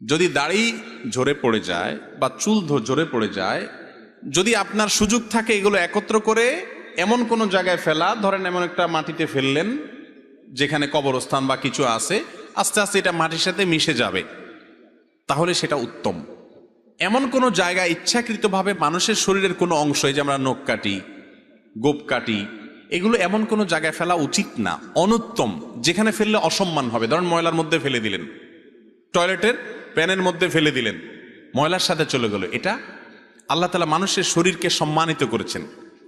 যদি দাড়ি ঝরে পড়ে যায় বা চুল ঝরে পড়ে যায়, যদি আপনার সুযোগ থাকে এগুলো একত্র করে এমন কোনো জায়গায় ফেলা, ধরেন এমন একটা মাটিতে ফেললেন, যেখানে কবরস্থান বা কিছু আছে, আস্তে আস্তে এটা মাটির সাথে মিশে যাবে, তাহলে সেটা উত্তম। এমন কোনো জায়গায় ইচ্ছাকৃতভাবে মানুষের শরীরের কোনো অংশ যে আমরা নখ কাটি, গোপ কাটি, এগুলো এমন কোনো জায়গায় ফেলা উচিত না, অনুত্তম, যেখানে ফেললে অসম্মান হবে। ধরেন ময়লার মধ্যে ফেলে দিলেন, টয়লেটের প্যানের মধ্যে ফেলে দিলেন। ময়লার সাথে চলে গেল। এটা আল্লাহ তালা মানুষের শরীরকে সম্মানিত করেছেন।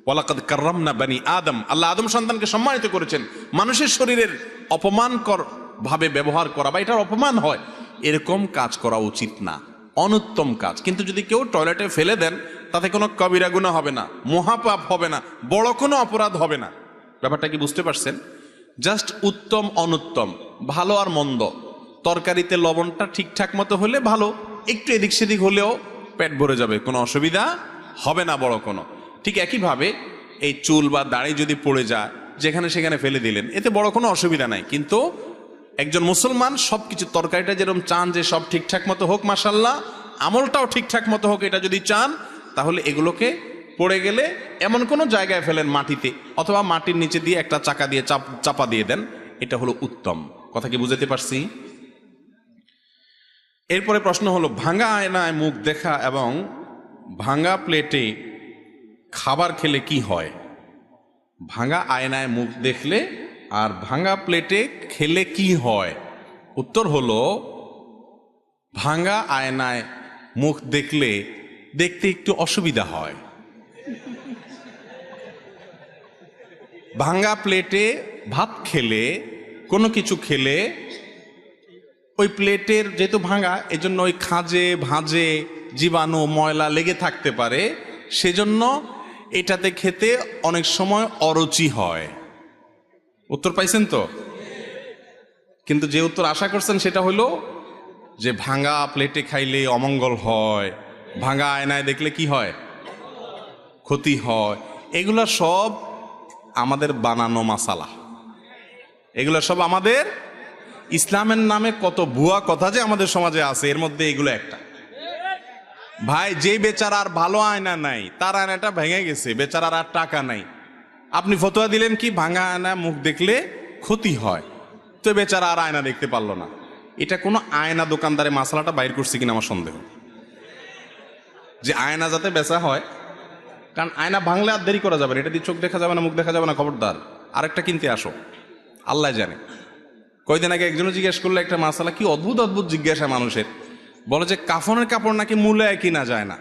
ওয়ালাকাদ কার্রাম না বানি আদম। আল্লাহ আদম সন্তানকে সম্মানিত করেছেন। মানুষের শরীরের অপমানকর ভাবে ব্যবহার করা বা এটার অপমান হয়, এরকম কাজ করা উচিত না। অনুত্তম কাজ। কিন্তু যদি কেউ টয়লেটে ফেলে দেন, তাতে কোনো কবিরা গুণা হবে না, মহাপাপ হবে না, বড় কোনো অপরাধ হবে না। ব্যাপারটা কি বুঝতে পারছেন? জাস্ট উত্তম, অনুত্তম, ভালো আর মন্দ। তরকারিতে লবণটা ঠিকঠাক মতো হলে ভালো। একটু এদিক সেদিক হলেও পেট ভরে যাবে, কোনো অসুবিধা হবে না বড় কোনো। ঠিক একইভাবে এই চুল বা দাড়ি যদি পড়ে যায়, যেখানে সেখানে ফেলে দিলেন, এতে বড় কোনো অসুবিধা নাই। কিন্তু একজন মুসলমান সব কিছু তরকারিটা যেরকম চান যে সব ঠিকঠাক মতো হোক মাসাল্লাহ আমলটাও ঠিকঠাক মতো হোক, এটা যদি চান, তাহলে এগুলোকে পড়ে গেলে এমন কোনো জায়গায় ফেলেন মাটিতে, অথবা মাটির নিচে দিয়ে একটা চাকা দিয়ে চাপ, চাপা দিয়ে দেন, এটা হলো উত্তম। কথা কি বুঝাতে পারছি? এরপরে প্রশ্ন হলো ভাঙা আয়নায় মুখ দেখা এবং ভাঙা প্লেটে খাবার খেলে কি হয়? ভাঙা আয়নায় মুখ দেখলে আর ভাঙা প্লেটে খেলে কি হয়? উত্তর হলো ভাঙা আয়নায় মুখ দেখলে দেখতে একটু অসুবিধা হয়। ভাঙা প্লেটে ভাত খেলে, কোনো কিছু খেলে ওই প্লেটের যেহেতু ভাঙা, এজন্য ওই খাঁজে, ভাঁজে জীবাণু, ময়লা লেগে থাকতে পারে। সেজন্য এটাতে খেতে অনেক সময় অরুচি হয়। উত্তর পাইছেন তো? কিন্তু যে উত্তর আশা করছেন সেটা হলো যে ভাঙা প্লেটে খাইলে অমঙ্গল হয়, ভাঙা আয়নায় দেখলে কি হয়? ক্ষতি হয়। এগুলো সব আমাদের বানানো মাসালা। এগুলো সব আমাদের ইসলামের নামে কত ভুয়া কথা যে আমাদের সমাজে আছে, এর মধ্যে এগুলো একটা। ভাই যে বেচার আর ভালো আয়না নাই, তার আয়নাটা ভেঙে গেছে, বেচারার আর টাকা নাই। আপনি ফতোয়া দিলেন কি, ভাঙা আয়না মুখ দেখলে ক্ষতি হয়, তো বেচারা আর আয়না দেখতে পারল না। এটা কোনো আয়না দোকানদারে মশলাটা বাইর করছে কিনা আমার সন্দেহ। যে আয়না যাতে বেচা হয়, কারণ আয়না ভাঙলে আর দেরি করা যাবে না, এটা দিয়ে চোখ দেখা যাবে না, মুখ দেখা যাবে না, খবরদার। আরেকটা কিনতে আসো, আল্লাহ জানে। কয়দিন আগে একজনও জিজ্ঞেস করল একটা মাসালা, কি অদ্ভুত অদ্ভুত জিজ্ঞাসা মানুষের। বলে যে কাফনের কাপড় নাকি মূলে কিনা যায় না।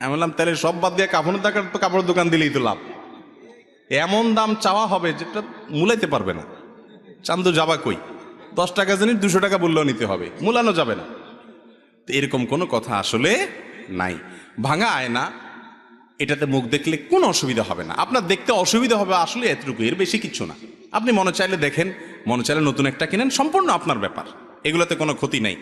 আমি বললাম, তাহলে সব বাদ দিয়ে কাফনের টাকার তো কাপড়ের দোকান দিলেই তো লাভ। এমন দাম চাওয়া হবে যেটা মূলাইতে পারবে না। চান্দু যাবা কই? দশ টাকা জানি দুশো টাকা বললেও নিতে হবে, মূলানো যাবে না। তো এরকম কোনো কথা আসলে নাই। ভাঙা আয়না, এটাতে মুখ দেখলে কোনো অসুবিধা হবে না। আপনার দেখতে অসুবিধা হবে, আসলে এতটুকু, এর বেশি কিছু না। আপনি মনে চাইলে দেখেন, মনে চাইলে নতুন একটা কিনেন, সম্পূর্ণ আপনার ব্যাপার। এগুলোতে কোনো ক্ষতি নাই।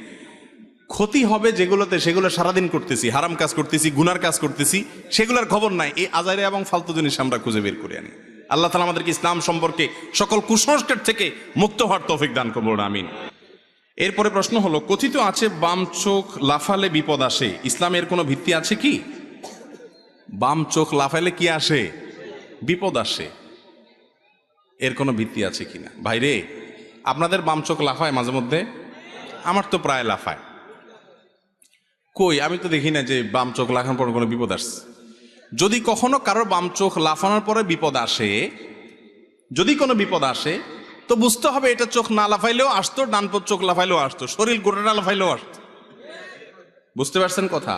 ক্ষতি হবে যেগুলোতে, সেগুলো সারাদিন করতেছি, হারাম কাজ করতেছি, গুনার কাজ করতেছি, সেগুলোর খবর নাই। এই আজারে এবং ফালতু জিনিস আমরা খুঁজে বের করে আনি। আল্লাহ তালা আমাদেরকে ইসলাম সম্পর্কে সকল কুসংস্কার থেকে মুক্ত হওয়ার তৌফিক দান করব আমিন। এরপরে প্রশ্ন হলো, কথিত আছে, বাম চোখ লাফালে বিপদ আসে। ইসলামের কোনো ভিত্তি আছে কি? বাম চোখ লাফালে কি আসে? বিপদ আসে। এর কোনো ভিত্তি আছে কিনা? ভাইরে, আপনাদের বাম চোখ লাফায় মাঝে মধ্যে? আমার তো প্রায় লাফায়। কই, আমি তো দেখি না যে বাম চোখ লাফানোর পর কোনো বিপদ আসছে। যদি কখনো কারোর বাম চোখ লাফানোর পরে বিপদ আসে, যদি কোনো বিপদ আসে, তো বুঝতে হবে এটা চোখ না লাফাইলেও আসতো, ডান পর চোখ লাফাইলেও আসতো, শরীর গোটাটা লাফাইলেও আসতো। বুঝতে পারছেন কথা?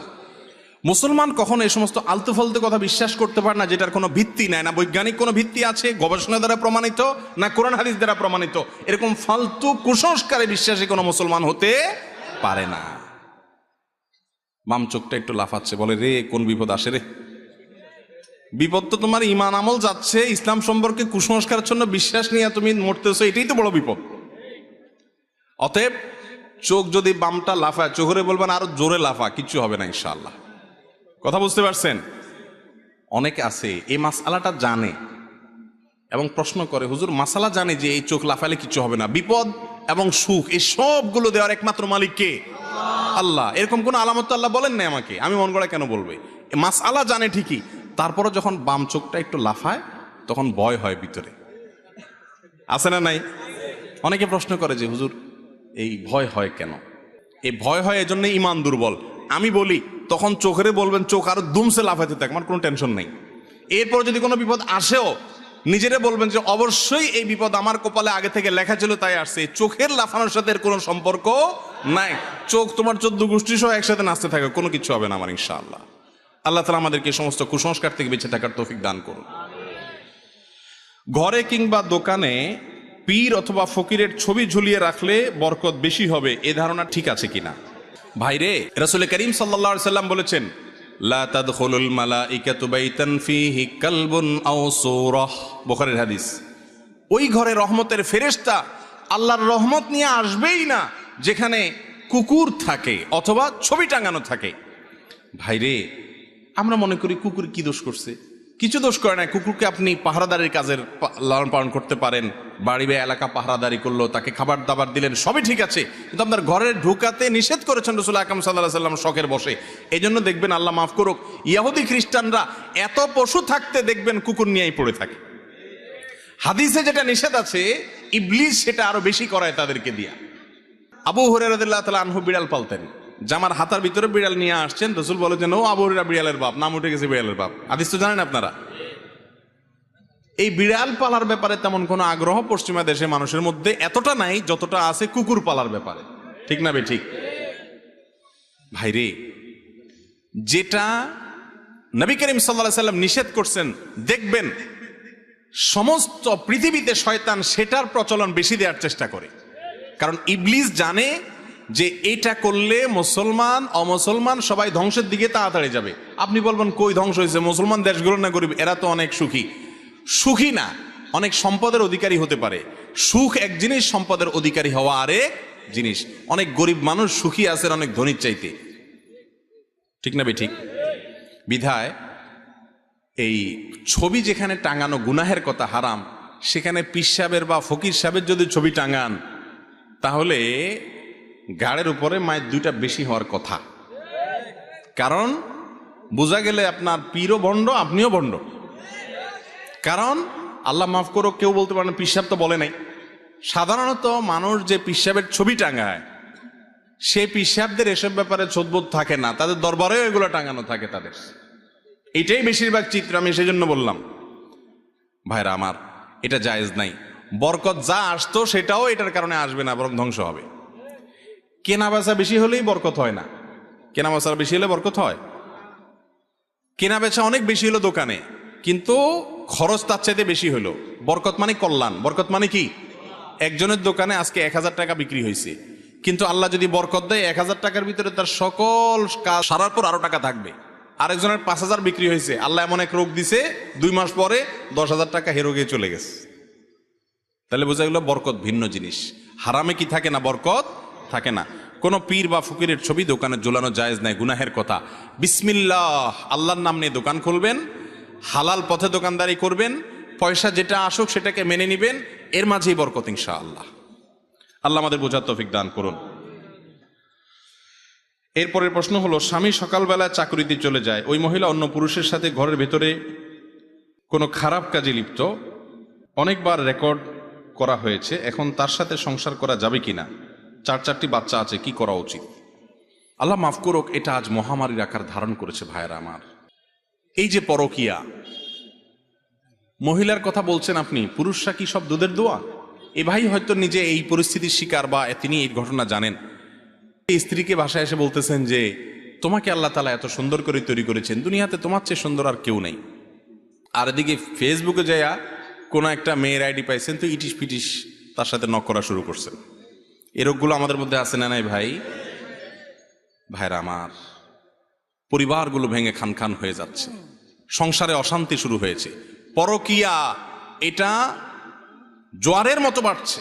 মুসলমান কখনো এই সমস্ত আলতু ফালতু কথা বিশ্বাস করতে পারে না, যেটার কোনো ভিত্তি নাই। না বৈজ্ঞানিক কোনো ভিত্তি আছে, গবেষণা দ্বারা প্রমাণিত, না কোরআন হাদিস দ্বারা প্রমাণিত। এরকম ফালতু কুসংস্কারে বিশ্বাসী কোনো মুসলমান হতে পারে না। বাম চোখটা একটু লাফাচ্ছে, বলে, রে, কোন বিপদ আসে রে? বিপদ তো তোমার ইমান আমল যাচ্ছে, ইসলাম সম্পর্কে কুসংস্কারের জন্য বিশ্বাস নিয়ে তুমি মরতেছো, এটাই তো বড় বিপদ। অতএব চোখ যদি বামটা লাফায়, চোখরে বলবেন, আরও জোরে লাফা, কিছু হবে না, ইনশাআল্লাহ। কথা বুঝতে পারছেন? অনেকে আছে, এই মাসালাটা জানে এবং প্রশ্ন করে, হুজুর, মাসালা জানে যে এই চোখ লাফালে কিছু হবে না। বিপদ এবং সুখ, এই সবগুলো দেওয়ার একমাত্র মালিক কে? আল্লাহ। এরকম কোন আলামত আল্লাহ বলেন না আমাকে। আমি মন গড়া কেন বলবে? মাস আল্লাহ জানে ঠিকই। তারপরে যখন বাম চোখটা একটু লাফায়, তখন ভয় হয় ভিতরে। আছে না নাই? অনেকে প্রশ্ন করে যে, হুজুর, এই ভয় হয় কেন? এই ভয় হয় এজন্য ইমান দুর্বল। আমি বলি, তখন চোখেরে বলবেন, চোখ আরও দুমসে লাফাইতে থাকে, আমার কোনো টেনশন নেই। এরপর যদি কোনো বিপদ আসেও, নিজেরে বলবেন যে, অবশ্যই এই বিপদ আমার কপালে আগে থেকে লেখা ছিল, তাই আসছে। চোখের লাফানোর সাথে এর কোনো সম্পর্ক নাই। চোখ তোমার চোদ্দ গোষ্ঠী সহ একসাথে নাচতে থাকে, কোনো কিছু হবে না আমার, ইনশাআল্লাহ। আল্লাহ তালা আমাদেরকে সমস্ত কুসংস্কার থেকে বেঁচে থাকার তৌফিক দান করুন। ঘরে কিংবা দোকানে পীর অথবা ফকিরের ছবি ঝুলিয়ে রাখলে বরকত বেশি হবে, এ ধারণা ঠিক আছে কিনা? ভাইরে, রাসূল করিম আলাইহি সাল্লাম বলেছেন বুখারীর হাদিস। ওই ঘরে রহমতের ফেরেশতা আল্লাহর রহমত নিয়ে আসবেই না, যেখানে কুকুর থাকে অথবা ছবি টাঙানো থাকে। ভাইরে, আমরা মনে করি কুকুর কি দোষ করছে? কিছু দোষ করে না, কুকুরকে আপনি পাহারাদারির কাজের লালন পালন করতে পারেন। বাড়ি বা এলাকা পাহারাদারি করল, তাকে খাবার দাবার দিলেন, সবই ঠিক আছে। কিন্তু আপনার ঘরে ঢুকাতে নিষেধ করেছেন রসুল আকাম সাল্লাহ সাল্লাম শখের বসে। এই জন্য দেখবেন আল্লাহ মাফ করুক ইয়াহুদি খ্রিস্টানরা এত পশু থাকতে দেখবেন কুকুর নিয়েই পড়ে থাকে। হাদিসে যেটা নিষেধ আছে, ইবলিস সেটা আরও বেশি করায় তাদেরকে দিয়া। আবু হরেরাদিল্লাহ তালা আনহু বিড়াল পালতেন। জামার হাতার ভিতরে বিড়াল নিয়ে আসছেন, রসুল বলেছেন ও আবু হরেরা বিড়ালের বাপ, নাম উঠে গেছে বিড়ালের বাপ। আদিস তো জানেন আপনারা? এই বিড়াল পালার ব্যাপারে তেমন কোনো আগ্রহ পশ্চিমা দেশে মানুষের মধ্যে এতটা নাই যতটা আছে কুকুর পালার ব্যাপারে। ঠিক না বে, ঠিক? ভাইরে যেটা নবী করিম সাল্লাহ সাল্লাম নিষেধ করছেন, দেখবেন সমস্ত পৃথিবীতে শয়তান সেটার প্রচলন বেশি দেওয়ার চেষ্টা করে। কারণ ইবলিস জানে যে এটা করলে মুসলমান, অমুসলমান সবাই ধ্বংসের দিকে তাড়াতাড়ি যাবে। আপনি বলবেন, কই ধ্বংস হয়েছে? মুসলমান দেশগুলো না, গরিব। এরা তো অনেক সুখী। সুখী না, অনেক সম্পদের অধিকারী হতে পারে। সুখ এক জিনিস, সম্পদের অধিকারী হওয়া আরেক জিনিস। অনেক গরিব মানুষ সুখী আছে অনেক ধনীর চাইতে। ঠিক না ঠিক? বিধায় এই ছবি যেখানে টাঙানো গুনাহের কথা হারাম, সেখানে পিস সাহেবের বা ফকির সাহেবের যদি ছবি টাঙান, তাহলে গাড়ের উপরে মায়ের দুইটা বেশি হওয়ার কথা। কারণ, বোঝা গেলে আপনার পীরও ভণ্ড আপনিও ভণ্ড কারণ, আল্লাহ মাফ করো কেউ বলতে পারেন পিসাব তো বলে নাই। সাধারণত মানুষ যে পিসাবের ছবি টাঙায়, সে পিসাবদের এসব ব্যাপারে চোদ্বোধ থাকে না, তাদের দরবারেও এগুলো টাঙানো থাকে তাদের। এটাই বেশিরভাগ চিত্র, আমি সেই জন্য বললাম। ভাইরা আমার, এটা জায়েজ নাই। বরকত যা আসতো সেটাও এটার কারণে আসবে না, বরং ধ্বংস হবে। কেনা বেচা বেশি হলেই বরকত হয় না। কেনা বেচা বেশি হলে বরকত হয়। কেনা বেচা অনেক বেশি হলো দোকানে, কিন্তু খরচ তার চাইতে বেশি হলো। বরকত মানে কল্যাণ। বরকত মানে কি? একজনের দোকানে আজকে এক হাজার টাকা বিক্রি হয়েছে। কিন্তু আল্লাহ যদি বরকত দেয়, এক হাজার টাকার ভিতরে তার সকল কাজ সারার পর আরও টাকা থাকবে। আরেকজনের পাঁচ হাজার বিক্রি হয়েছে। আল্লাহ এমন এক রোগ দিছে, দুই মাস পরে দশ হাজার টাকা হে রোগে চলে গেছে। তাহলে বোঝা গেল বরকত ভিন্ন জিনিস। হারামে কি থাকে না বরকত? থাকে না। কোনো পীর বা ফকিরের ছবি দোকানে ঝোলানো জায়েজ নাই, গুনাহের কথা। বিসমিল্লাহ, আল্লাহর নাম নিয়ে দোকান খুলবেন, হালাল পথে দোকানদারি করবেন, পয়সা যেটা আসুক সেটাকে মেনে নিবেন, এর মাঝেই বরকত ইনশা আল্লাহ আল্লাহ আমাদের বোঝার তৌফিক দান করুন। এরপরের প্রশ্ন হলো, স্বামী সকালবেলা চাকরিতে চলে যায়, ওই মহিলা অন্য পুরুষের সাথে ঘরের ভেতরে কোনো খারাপ কাজে লিপ্ত? অনেকবার রেকর্ড করা হয়েছে, এখন তার সাথে সংসার করা যাবে কিনা? চার চারটি বাচ্চা আছে, কি করা উচিত? আল্লাহ মাফ করুক, এটা আজ মহামারীর আকার ধারণ করেছে ভাইয়েরা আমার। এই যে পরকিয়া, মহিলার কথা বলছেন আপনি, পুরুষরা কি সব দুধের দোয়া? এ ভাই হয়তো নিজে এই পরিস্থিতির শিকার বা তিনি এই ঘটনা জানেন। এই স্ত্রীকে বাসায় এসে বলতেছেন যে, তোমাকে আল্লাহ তালা এত সুন্দর করে তৈরি করেছেন, দুনিয়াতে তোমার চেয়ে সুন্দর আর কেউ নেই। আর এদিকে ফেসবুকে যাইয়া কোনো একটা মেয়ের আইডি পাইছেন, তো ইটিস পিটিস তার সাথে নক করা শুরু করছেন। এই রোগগুলো আমাদের মধ্যে আছে না নাই ভাই? ভাইরা আমার, পরিবারগুলো ভেঙে খান খান হয়ে যাচ্ছে। সংসারে অশান্তি শুরু হয়েছে। পরকিয়া, এটা জোয়ারের মতো বাড়ছে।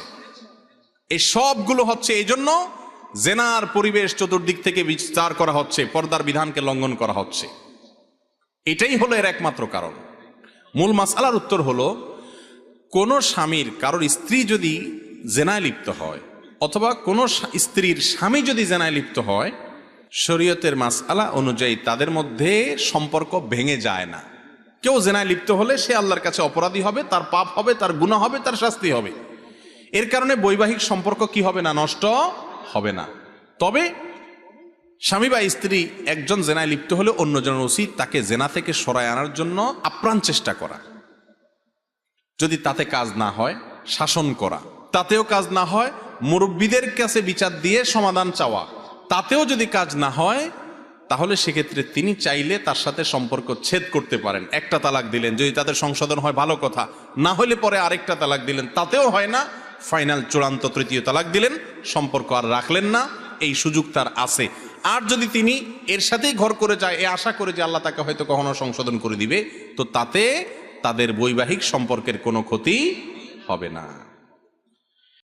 এই সবগুলো হচ্ছে এই জন্য জেনার পরিবেশ চতুর্দিক থেকে বিস্তার করা হচ্ছে, পর্দার বিধানকে লঙ্ঘন করা হচ্ছে। এটাই হলো এর একমাত্র কারণ। মূল মাসালার উত্তর হলো, কোন স্বামীর, কারোর স্ত্রী যদি জেনায় লিপ্ত হয় অথবা কোনো স্ত্রীর স্বামী যদি জেনায় লিপ্ত হয়, শরীয়তের মাসআলা অনুযায়ী তাদের মধ্যে সম্পর্ক ভেঙে যায় না। কেউ জেনায় লিপ্ত হলে সে আল্লাহর কাছে অপরাধী হবে, তার পাপ হবে, তার গুণা হবে, তার শাস্তি হবে। এর কারণে বৈবাহিক সম্পর্ক কি হবে না, নষ্ট হবে না। তবে স্বামী বা স্ত্রী একজন জেনায় লিপ্ত হলে অন্যজনের উচিত তাকে জেনা থেকে সরায় আনার জন্য আপ্রাণ চেষ্টা করা। যদি তাতে কাজ না হয়, শাসন করা। তাতেও কাজ না হয় মুরব্বীদের কাছে বিচার দিয়ে সমাধান চাওয়া। তাতেও যদি কাজ না হয়, তাহলে সেক্ষেত্রে তিনি চাইলে তার সাথে সম্পর্ক ছেদ করতে পারেন। একটা তালাক দিলেন, যদি তাদের সংশোধন হয়, ভালো কথা। না হলে পরে আরেকটা তালাক দিলেন, তাতেও হয় না। ফাইনাল চূড়ান্ত তৃতীয় তালাক দিলেন, সম্পর্ক আর রাখলেন না, এই সুযোগ তার আছে। আর যদি তিনি এর সাথেই ঘর করে যায়, এ আশা করে যে আল্লাহ তাকে হয়তো কখনো সংশোধন করে দিবে, তো তাতে তাদের বৈবাহিক সম্পর্কের কোনো ক্ষতি হবে না।